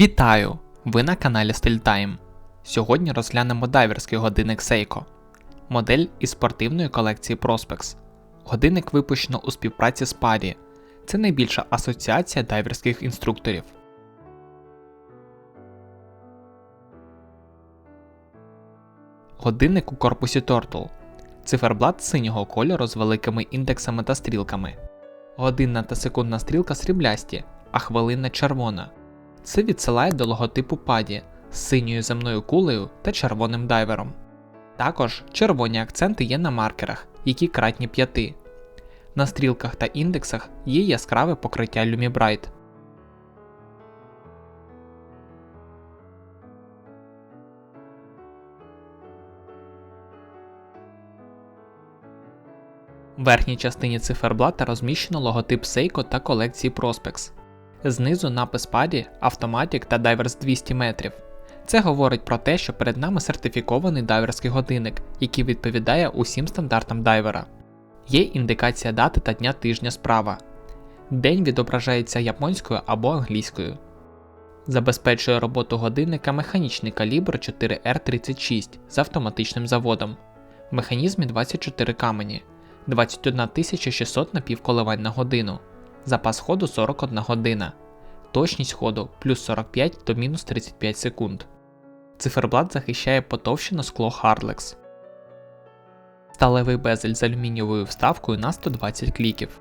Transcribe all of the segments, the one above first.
Вітаю! Ви на каналі StyleTime. Сьогодні розглянемо дайверський годинник Seiko. Модель із спортивної колекції Prospex. Годинник випущено у співпраці з PADI. Це найбільша асоціація дайверських інструкторів. Годинник у корпусі Turtle. Циферблат синього кольору з великими індексами та стрілками. Годинна та секундна стрілка сріблясті, а хвилинна червона. Це відсилає до логотипу паді з синьою земною кулею та червоним дайвером. Також червоні акценти є на маркерах, які кратні 5. На стрілках та індексах є яскраве покриття Lumibright. В верхній частині циферблата розміщено логотип Seiko та колекції Prospex. Знизу напис PADI, Automatic та Divers 200 метрів. Це говорить про те, що перед нами сертифікований дайверський годинник, який відповідає усім стандартам дайвера. Є індикація дати та дня тижня справа. День відображається японською або англійською. Забезпечує роботу годинника механічний калібр 4R36 з автоматичним заводом. В механізмі 24 камені, 21 600 напівколивань на годину, запас ходу 41 година, точність ходу плюс 45 до мінус 35 секунд. Циферблат захищає потовщене скло Hardlex. Сталевий безель з алюмінієвою вставкою на 120 кліків.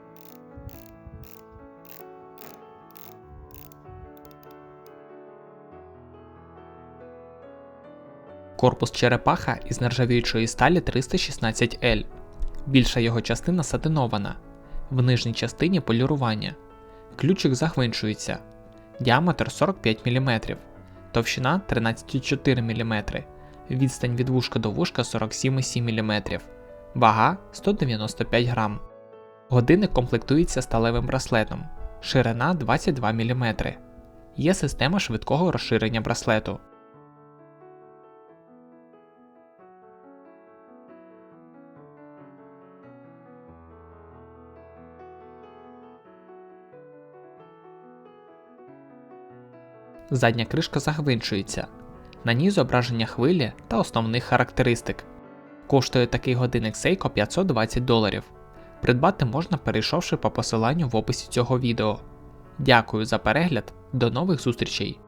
Корпус черепаха із нержавіючої сталі 316L. Більша його частина сатинована. В нижній частині полірування. Ключик загвинчується. Діаметр 45 мм, товщина 13,4 мм, відстань від вушка до вушка 47,7 мм, вага 195 грам. Годинник комплектується сталевим браслетом, ширина 22 мм. Є система швидкого розширення браслету. Задня кришка загвинчується. На ній зображення хвилі та основних характеристик. Коштує такий годинник Seiko 520 доларів. Придбати можна перейшовши по посиланню в описі цього відео. Дякую за перегляд, до нових зустрічей!